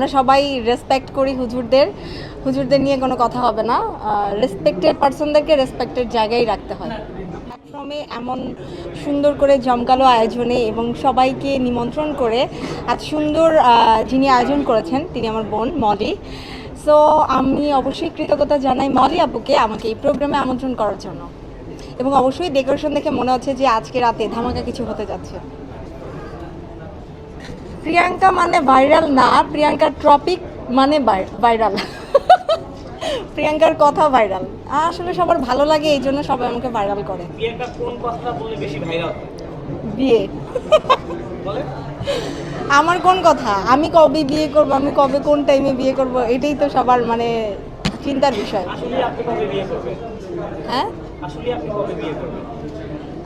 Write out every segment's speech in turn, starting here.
আমরা সবাই রেসপেক্ট করি হুজুরদের। হুজুরদের নিয়ে কোনো কথা হবে না। রেসপেক্টেড পার্সনদেরকে রেসপেক্টেড জায়গায় রাখতে হয়। প্ল্যাটফর্মে এমন সুন্দর করে জমকালো আয়োজনে এবং সবাইকে নিমন্ত্রণ করে এত সুন্দর যিনি আয়োজন করেছেন, তিনি আমার বোন মলি। সো আমি অবশ্যই কৃতজ্ঞতা জানাই মলি আপুকে আমাকে এই প্রোগ্রামে আমন্ত্রণ করার জন্য। এবং অবশ্যই ডেকোরেশন দেখে মনে হচ্ছে যে আজকে রাতে ধামাকা কিছু হতে যাচ্ছে। প্রিয়াঙ্কা মানে ভাইরাল না প্রিয়াঙ্কার ট্রপিক মানে ভাইরাল প্রিয়াঙ্কার কথা ভাইরাল আসলে সবার ভালো লাগে এই জন্য সবাই আমাকে ভাইরাল করে। প্রিয়াঙ্কা কোন কথাটা বললে বেশি ভাইরাল বিয়ে। আমার কোন কথা? আমি কবে বিয়ে করব আমি কবে কোন টাইমে বিয়ে করব এটাই তো সবার মানে চিন্তার বিষয়। হ্যাঁ?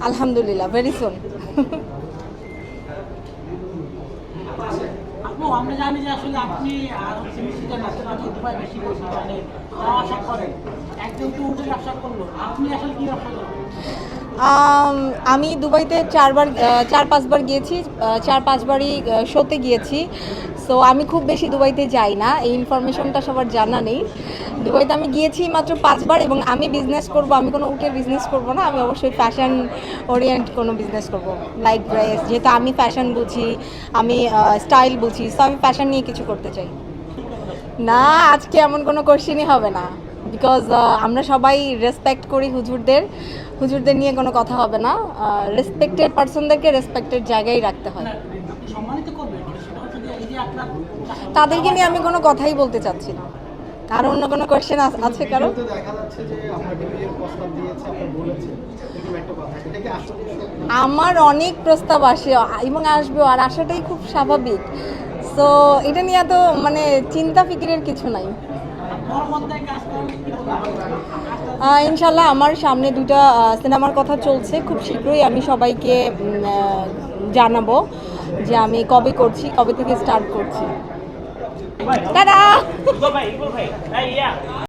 আলহামদুলিল্লাহ ভেরি সুন আমরা জানি যে আসলে আপনি মানে আমি দুবাইতে চারবার চার পাঁচবার গিয়েছি চার পাঁচবারই শোতে গিয়েছি। সো আমি খুব বেশি দুবাইতে যাই না, এই ইনফরমেশনটা সবার জানা নেই। দুবাইতে আমি গিয়েছি মাত্র পাঁচবার এবং আমি বিজনেস করব, আমি কোনো উটের বিজনেস করব না, আমি অবশ্যই ফ্যাশন ওরিয়েন্ট কোনো বিজনেস করব। লাইক ড্রেস যেহেতু আমি ফ্যাশন বুঝি, আমি স্টাইল বুঝি সো আমি ফ্যাশন নিয়ে কিছু করতে চাই। না আজকে এমন কোনো কোশ্চেনই হবে না। বিকজ আমরা সবাই রেসপেক্ট করি হুজুরদের। হুজুরদের নিয়ে কোনো কথা হবে না। রেসপেক্টেড পার্সনদেরকে রেসপেক্টেড জায়গায় রাখতে হয়। তাদেরকে নিয়ে আমি কোনো কথাই বলতে চাচ্ছি না। আর অন্য কোনো কোশ্চেন আছে কারও? আমার অনেক প্রস্তাব আসে এবং আসবে আর আসাটাই খুব স্বাভাবিক। সো এটা নিয়ে এত মানে চিন্তা ফিকিরের কিছু নাই। ইনশাল্লাহ আমার সামনে দুটা সিনেমার কথা চলছে। খুব শীঘ্রই আমি সবাইকে জানাব যে আমি কবে করছি কবে থেকে স্টার্ট করছি। দাদা